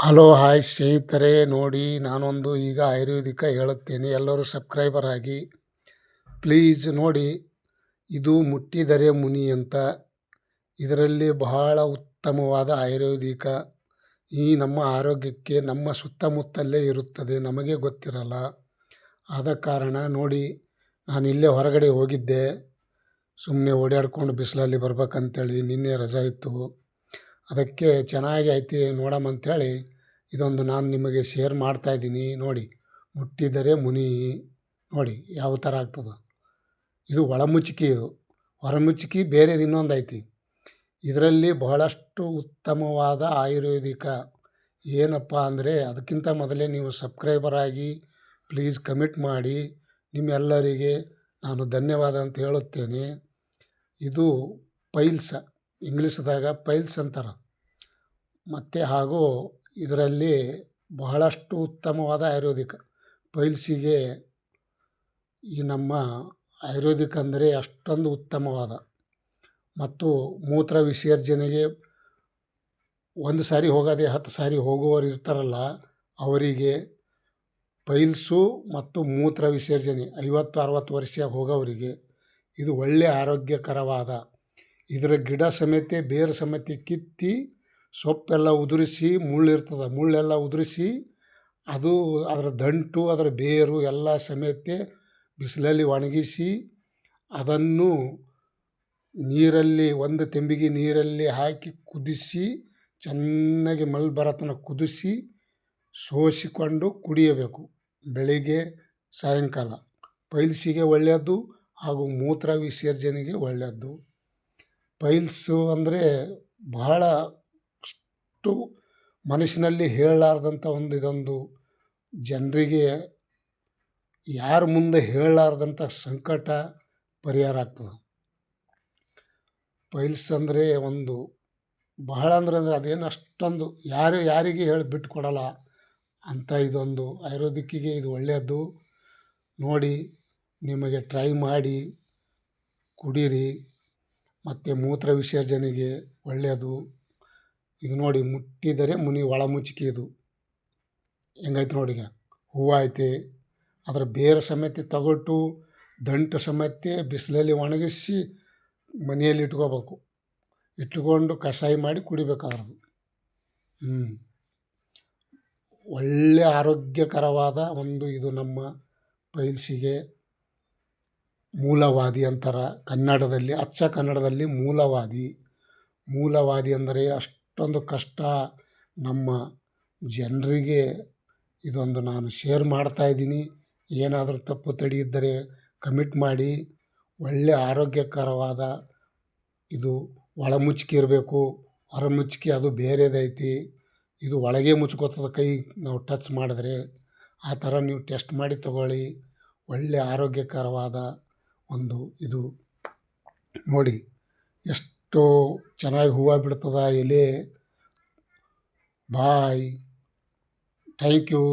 Hello, hi ಸ್ನೇಹಿತರೆ. ನೋಡಿ, ನಾನೊಂದು ಈಗ ಆಯುರ್ವೇದಿಕ ಹೇಳುತ್ತೇನೆ. ಎಲ್ಲರೂ ಸಬ್ಸ್ಕ್ರೈಬರ್ ಆಗಿ, ಪ್ಲೀಸ್ ನೋಡಿ. ಇದು ಮುಟ್ಟಿದರೆ ಮುನಿ ಅಂತ. ಇದರಲ್ಲಿ ಬಹಳ ಉತ್ತಮವಾದ ಆಯುರ್ವೇದಿಕ. ಈ ನಮ್ಮ ಆರೋಗ್ಯಕ್ಕೆ ನಮ್ಮ ಸುತ್ತಮುತ್ತಲೇ ಇರುತ್ತದೆ. ನಮಗೆ ಗೊತ್ತಿರಲ್ಲ. ಆದ ಕಾರಣ ನೋಡಿ, ನಾನು ಇಲ್ಲೇ ಹೊರಗಡೆ ಹೋಗಿದ್ದೆ. ಸುಮ್ಮನೆ ಓಡಾಡ್ಕೊಂಡು ಬಿಸಿಲಲ್ಲಿ ಬರ್ಬೇಕಂತೇಳಿ ನಿನ್ನೆ ರಜಾ ಇತ್ತು. ಅದಕ್ಕೆ ಚೆನ್ನಾಗಿ ಐತಿ ನೋಡಮ್ಮ ಅಂಥೇಳಿ ಇದೊಂದು ನಾನು ನಿಮಗೆ ಶೇರ್ ಮಾಡ್ತಾಯಿದ್ದೀನಿ ನೋಡಿ, ಮುಟ್ಟಿದರೆ ಮುನಿ. ನೋಡಿ, ಯಾವ ಥರ ಆಗ್ತದೆ. ಇದು ಒಳಮುಚ್ಚಿಕೆ ಇದು. ಹೊರಮುಚ್ಚಿಕೆ ಬೇರೆದು ಇನ್ನೊಂದು ಐತಿ. ಇದರಲ್ಲಿ ಬಹಳಷ್ಟು ಉತ್ತಮವಾದ ಆಯುರ್ವೇದಿಕ. ಏನಪ್ಪ ಅಂದರೆ, ಅದಕ್ಕಿಂತ ಮೊದಲೇ ನೀವು ಸಬ್ಸ್ಕ್ರೈಬರ್ ಆಗಿ ಪ್ಲೀಸ್ ಕಮಿಟ್ ಮಾಡಿ. ನಿಮ್ಮೆಲ್ಲರಿಗೆ ನಾನು ಧನ್ಯವಾದ ಅಂತ ಹೇಳುತ್ತೇನೆ. ಇದು ಪೈಲ್ಸ. ಇಂಗ್ಲೀಷ್ದಾಗ ಪೈಲ್ಸ್ ಅಂತಾರೆ. ಮತ್ತು ಹಾಗೂ ಇದರಲ್ಲಿ ಬಹಳಷ್ಟು ಉತ್ತಮವಾದ ಆಯುರ್ವೇದಿಕ್. ಪೈಲ್ಸಿಗೆ ಈ ನಮ್ಮ ಆಯುರ್ವೇದಿಕ್ ಅಂದರೆ ಅಷ್ಟೊಂದು ಉತ್ತಮವಾದ. ಮತ್ತು ಮೂತ್ರ ವಿಸರ್ಜನೆಗೆ ಒಂದು ಸಾರಿ ಹೋಗೋದೆ ಹತ್ತು ಸಾರಿ ಹೋಗುವವರು ಇರ್ತಾರಲ್ಲ, ಅವರಿಗೆ ಪೈಲ್ಸು ಮತ್ತು ಮೂತ್ರ ವಿಸರ್ಜನೆ ಐವತ್ತು ಅರವತ್ತು ವರ್ಷ ಹೋಗೋವರಿಗೆ ಇದು ಒಳ್ಳೆಯ ಆರೋಗ್ಯಕರವಾದ ಇದರ ಗಿಡ ಸಮೇತ ಬೇರು ಸಮೇತ ಕಿತ್ತಿ ಸೊಪ್ಪೆಲ್ಲ ಉದುರಿಸಿ ಮುಳ್ಳಿರ್ತದೆ, ಮುಳ್ಳೆಲ್ಲ ಉದುರಿಸಿ ಅದು ಅದರ ದಂಟು, ಅದರ ಬೇರು ಎಲ್ಲ ಸಮೇತ ಬಿಸಿಲಲ್ಲಿ ಒಣಗಿಸಿ ಅದನ್ನು ನೀರಲ್ಲಿ, ಒಂದು ತೆಂಬಿಗೆ ನೀರಲ್ಲಿ ಹಾಕಿ ಕುದಿಸಿ ಚೆನ್ನಾಗಿ ಮಲ್ ಬರೋ ತನಕ ಕುದಿಸಿ ಸೋಸಿಕೊಂಡು ಕುಡಿಯಬೇಕು ಬೆಳಿಗ್ಗೆ, ಸಾಯಂಕಾಲ. ಪೈಲ್ಸಿಗೆ ಒಳ್ಳೆಯದು ಹಾಗೂ ಮೂತ್ರ ವಿಸರ್ಜನೆಗೆ ಒಳ್ಳೆಯದು. ಪೈಲ್ಸು ಅಂದರೆ ಬಹಳ ಅಷ್ಟು ಮನಸ್ಸಿನಲ್ಲಿ ಹೇಳಲಾರ್ದಂಥ ಒಂದು ಇದೊಂದು ಜನರಿಗೆ ಯಾರ ಮುಂದೆ ಹೇಳಲಾರ್ದಂಥ ಸಂಕಟ ಪರಿಹಾರ ಆಗ್ತದೆ. ಪೈಲ್ಸ್ ಅಂದರೆ ಒಂದು ಬಹಳ ಅಂದ್ರೆ ಅಂದರೆ ಅದೇನು ಅಷ್ಟೊಂದು ಯಾರು ಯಾರಿಗೆ ಹೇಳಿ ಬಿಟ್ಟು ಕೊಡಲ್ಲ ಅಂತ ಇದೊಂದು ಆಯುರ್ವೇದಿಕ್ಕಿಗೆ ಇದು ಒಳ್ಳೆಯದು. ನೋಡಿ, ನಿಮಗೆ ಟ್ರೈ ಮಾಡಿ, ಕುಡೀರಿ. ಮತ್ತು ಮೂತ್ರ ವಿಸರ್ಜನೆಗೆ ಒಳ್ಳೆಯದು. ಇದು ನೋಡಿ ಮುಟ್ಟಿದರೆ ಮುನಿ ಒಳ ಮುಚ್ಚಿಕೆ ಇದು. ಹೆಂಗೈತೆ ನೋಡಿ ಈಗ. ಹೂವು ಐತೆ ಅದರ ಬೇರು ಸಮೇತ ತಗೊಟ್ಟು ದಂಟು ಸಮೇತ ಬಿಸಿಲಲ್ಲಿ ಒಣಗಿಸಿ ಮನೆಯಲ್ಲಿ ಇಟ್ಕೋಬೇಕು. ಇಟ್ಕೊಂಡು ಕಷಾಯ ಮಾಡಿ ಕುಡಿಬೇಕಾದ್ರದು. ಹ್ಞೂ ಒಳ್ಳೆಯ ಆರೋಗ್ಯಕರವಾದ ಒಂದು ಇದು ನಮ್ಮ ಪೈಲ್ಸಿಗೆ ಮೂಲವಾದಿ ಅಂತಾರೆ. ಕನ್ನಡದಲ್ಲಿ, ಅಚ್ಚ ಕನ್ನಡದಲ್ಲಿ ಮೂಲವಾದಿ. ಮೂಲವಾದಿ ಅಂದರೆ ಅಷ್ಟೊಂದು ಕಷ್ಟ. ನಮ್ಮ ಜನರಿಗೆ ಇದೊಂದು ನಾನು ಶೇರ್ ಮಾಡ್ತಾಯಿದ್ದೀನಿ ಏನಾದರೂ ತಪ್ಪು ತಡಿ ಇದ್ದರೆ ಕಮಿಟ್ ಮಾಡಿ. ಒಳ್ಳೆಯ ಆರೋಗ್ಯಕರವಾದ ಇದು ಒಳ ಮುಚ್ಚಿಕೆ ಇರಬೇಕು. ಹೊರ ಮುಚ್ಚಿಕೆ ಅದು ಬೇರೆದೈತಿ ಇದು ಒಳಗೆ ಮುಚ್ಕೋತದೆ ಕೈ ನಾವು ಟಚ್ ಮಾಡಿದ್ರೆ ಆ ಥರ ನೀವು ಟೆಸ್ಟ್ ಮಾಡಿ ತಗೊಳ್ಳಿ. ಒಳ್ಳೆಯ ಆರೋಗ್ಯಕರವಾದ ಒಂದು ಇದು ನೋಡಿ ಎಷ್ಟು ಚೆನ್ನಾಗಿ ಹೂವು ಬಿಡ್ತದ ಎಲೆ. ಬಾಯ್. Thank you.